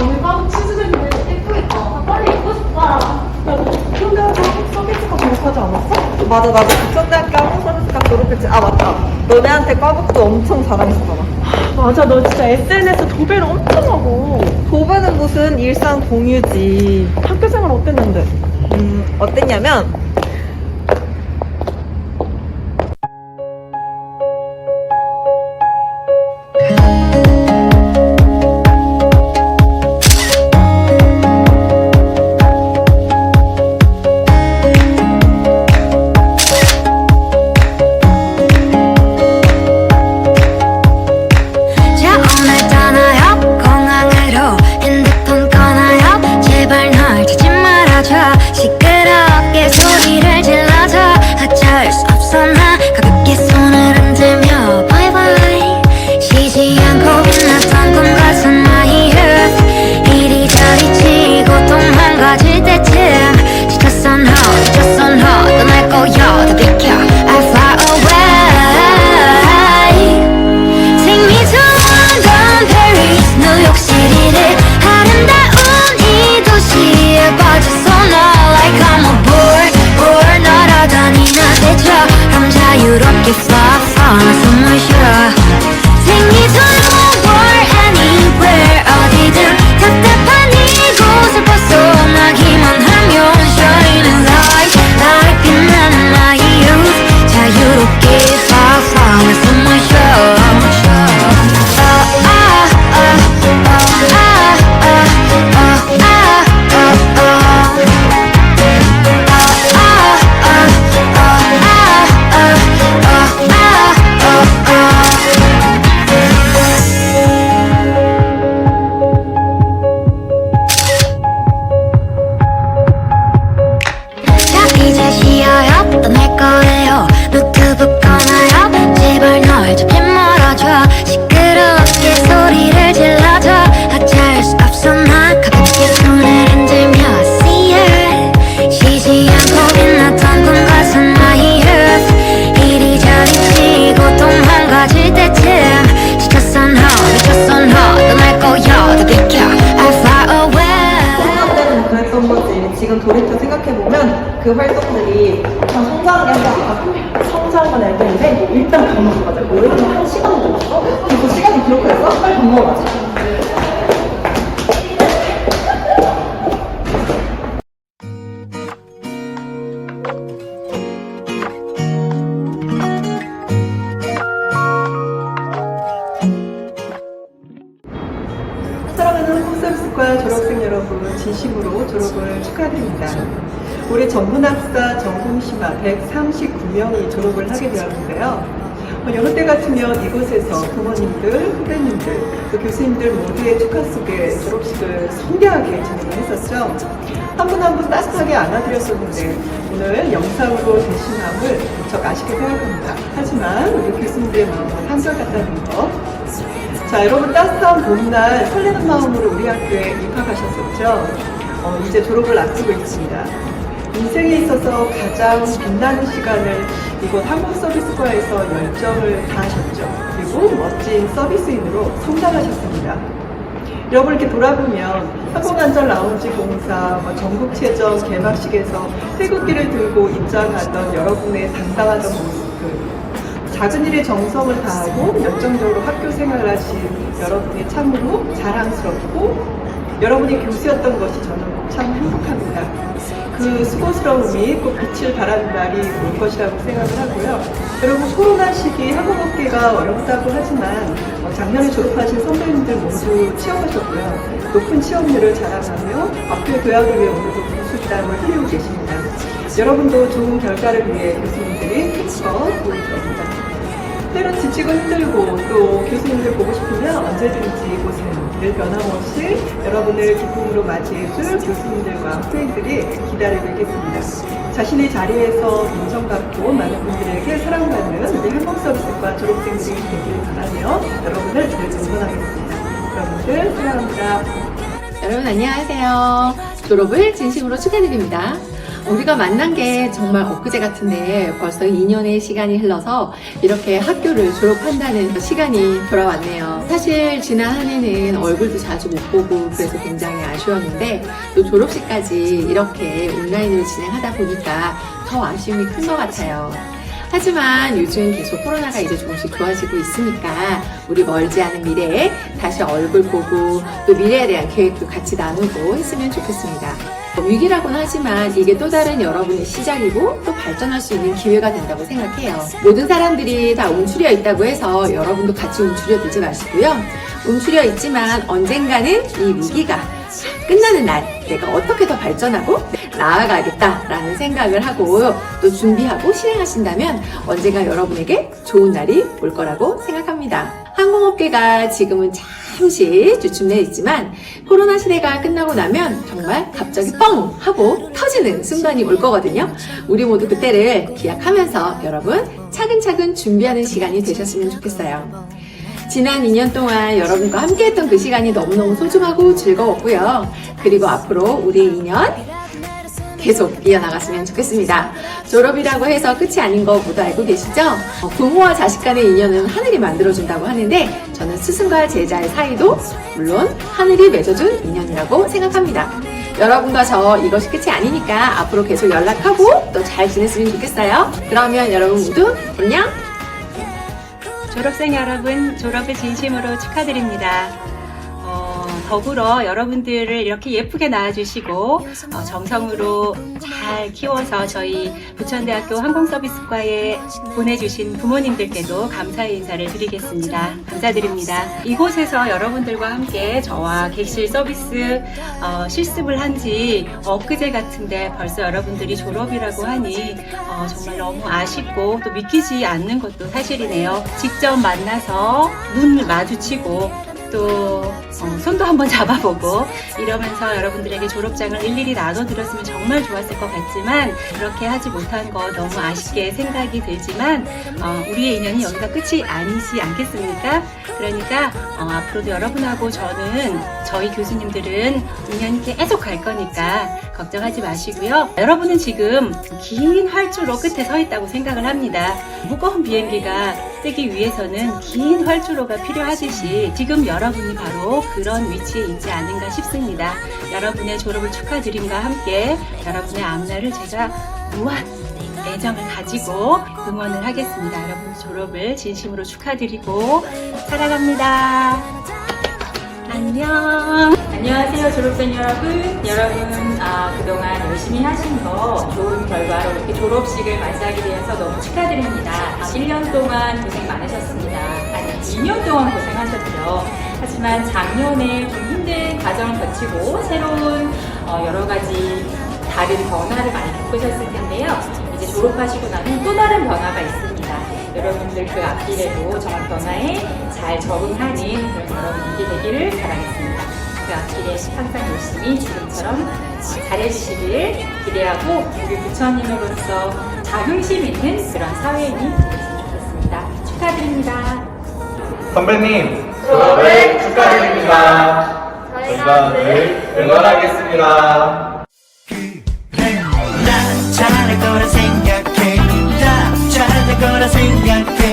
오늘 과목 취수생인데 예쁘겠다. 나 빨리 입고 싶다. 야 너 국정대학교 서비스과 졸업하지 않았어? 맞아 나도 국정대학교 한국 서비스과 졸업했지 아 맞다 너네한테 과목도 엄청 자랑했었잖아 맞아, 너 진짜 SNS에서 도배를 엄청 하고. 도배는 무슨 일상 공유지 학교 생활 어땠는데? 음 어땠냐면 거지 지금 돌이켜 생각해보면 그 활동들이 다 성장하게 한다 성장한 건 알겠는데, 일단 밥 먹으러 가자. 왜 이렇게 한 시간 넘었어? 그리고 시간이 기록했어? 빨리 밥 먹으러 가자 진심으로 졸업을 축하드립니다. 올해 전문학사 전공심화 139명이 졸업을 하게 되었는데요. 어, 여느 때 같으면 이곳에서 부모님들, 후배님들, 또 교수님들 모두의 축하 속에 졸업식을 성대하게 진행을 했었죠. 한 분 한 분 따뜻하게 안아드렸었는데 오늘 영상으로 대신함을 무척 아쉽게 생각합니다. 하지만 우리 교수님들의 마음은 한결 같다는 거 자, 여러분 따뜻한 봄날 설레는 마음으로 우리 학교에 입학하셨었죠? 어, 이제 졸업을 앞두고 있습니다. 인생에 있어서 가장 빛나는 시간을 이곳 한국서비스과에서 열정을 다하셨죠. 그리고 멋진 서비스인으로 성장하셨습니다. 여러분 이렇게 돌아보면 한국안전 라운지 공사, 뭐 전국체전 개막식에서 태극기를 들고 입장하던 여러분의 당당하던 모습들, 작은 일에 정성을 다하고 열정적으로 학교 생활을 하신 여러분이 참으로 자랑스럽고 여러분이 교수였던 것이 저는 참 행복합니다. 그 수고스러움이 꼭 빛을 발하는 날이 올 것이라고 생각을 하고요. 여러분 코로나 시기 한국업계가 어렵다고 하지만 어, 작년에 졸업하신 선배님들 모두 취업하셨고요. 높은 취업률을 자랑하며 앞으로 교양을 위해 오늘도 부수땀을 흘리고 계십니다. 여러분도 좋은 결과를 위해 교수님들이 힘써 보일 겁니다. 때론 지치고 힘들고 또 교수님들 보고 싶으면 언제든지 오세요. 늘 변함없이 여러분을 기쁨으로 맞이해줄 교수님들과 후배들이 기다리고 있겠습니다. 자신의 자리에서 인정받고 많은 분들에게 사랑받는 우리 한국 서비스과 졸업생들이 되기를 바라며 여러분을 늘 응원하겠습니다. 여러분들 사랑합니다. 여러분 안녕하세요. 졸업을 진심으로 축하드립니다. 우리가 만난 게 정말 엊그제 같은데 벌써 2년의 시간이 흘러서 이렇게 학교를 졸업한다는 시간이 돌아왔네요. 사실 지난 한 해는 얼굴도 자주 못 보고 그래서 굉장히 아쉬웠는데 또 졸업식까지 이렇게 온라인으로 진행하다 보니까 더 아쉬움이 큰 것 같아요. 하지만 요즘 계속 코로나가 이제 조금씩 좋아지고 있으니까 우리 멀지 않은 미래에 다시 얼굴 보고 또 미래에 대한 계획도 같이 나누고 했으면 좋겠습니다. 위기라고는 하지만 이게 또 다른 여러분의 시작이고 또 발전할 수 있는 기회가 된다고 생각해요. 모든 사람들이 다 움츠려 있다고 해서 여러분도 같이 움츠려 들지 마시고요. 움츠려 있지만 언젠가는 이 위기가 끝나는 날 내가 어떻게 더 발전하고 나아가겠다라는 생각을 하고 또 준비하고 실행하신다면 언젠가 여러분에게 좋은 날이 올 거라고 생각합니다. 항공업계가 지금은 잠시 주춤해 있지만 코로나 시대가 끝나고 나면 정말 갑자기 뻥 하고 터지는 순간이 올 거거든요. 우리 모두 그때를 기약하면서 여러분 차근차근 준비하는 시간이 되셨으면 좋겠어요. 지난 2년 동안 여러분과 함께했던 그 시간이 너무너무 소중하고 즐거웠고요. 그리고 앞으로 우리의 2년 계속 이어나갔으면 좋겠습니다. 졸업이라고 해서 끝이 아닌 거 모두 알고 계시죠? 어, 부모와 자식 간의 인연은 하늘이 만들어준다고 하는데 저는 스승과 제자의 사이도 물론 하늘이 맺어준 인연이라고 생각합니다. 여러분과 저 이것이 끝이 아니니까 앞으로 계속 연락하고 또 잘 지냈으면 좋겠어요. 그러면 여러분 모두 안녕! 졸업생 여러분, 졸업을 진심으로 축하드립니다. 어, 더불어 여러분들을 이렇게 예쁘게 낳아주시고 어, 정성으로 잘 키워서 저희 부천대학교 항공서비스과에 보내주신 부모님들께도 감사의 인사를 드리겠습니다. 감사드립니다. 이곳에서 여러분들과 함께 저와 객실 서비스 어, 실습을 한 지 엊그제 같은데 벌써 여러분들이 졸업이라고 하니 어, 정말 너무 아쉽고 또 믿기지 않는 것도 사실이네요. 직접 만나서 눈을 마주치고 또 어, 손도 한번 잡아보고 이러면서 여러분들에게 졸업장을 일일이 나눠드렸으면 정말 좋았을 것 같지만 그렇게 하지 못한 거 너무 아쉽게 생각이 들지만 어, 우리의 인연이 여기가 끝이 아니지 않겠습니까? 그러니까 어, 앞으로도 여러분하고 저는 저희 교수님들은 인연이 계속 갈 거니까 걱정하지 마시고요. 여러분은 지금 긴 활주로 끝에 서 있다고 생각을 합니다. 무거운 비행기가 뜨기 위해서는 긴 활주로가 필요하듯이 지금 여러분이 바로 그런 위치에 있지 않은가 싶습니다. 여러분의 졸업을 축하드림과 함께 여러분의 앞날을 제가 무한 애정을 가지고 응원을 하겠습니다. 여러분 졸업을 진심으로 축하드리고 사랑합니다. 안녕. 안녕하세요, 졸업생 여러분. 여러분, 아, 그동안 열심히 하신 거 좋은 결과로 이렇게 졸업식을 맞이하게 되어서 너무 축하드립니다. 아, 1년 동안 고생 많으셨습니다. 아니, 2년 동안 고생하셨죠. 하지만 작년에 좀 힘든 과정을 거치고 새로운 어, 여러 가지 다른 변화를 많이 겪으셨을 텐데요. 이제 졸업하시고 나면 또 다른 변화가 있습니다. 여러분들 그 앞길에도 정말 변화에 잘 적응하는 그런 여러분이 되기를 바라겠습니다. 그 앞길에 항상 열심히 지금처럼 어, 잘해주시길 기대하고 우리 부처님으로서 자긍심 있는 그런 사회인이 되셨으면 좋겠습니다. 축하드립니다. 선배님, 졸업을 축하드립니다. 저희가 늘 응원하겠습니다. 난 잘할 거라 생각해 나 잘할 거라 생각해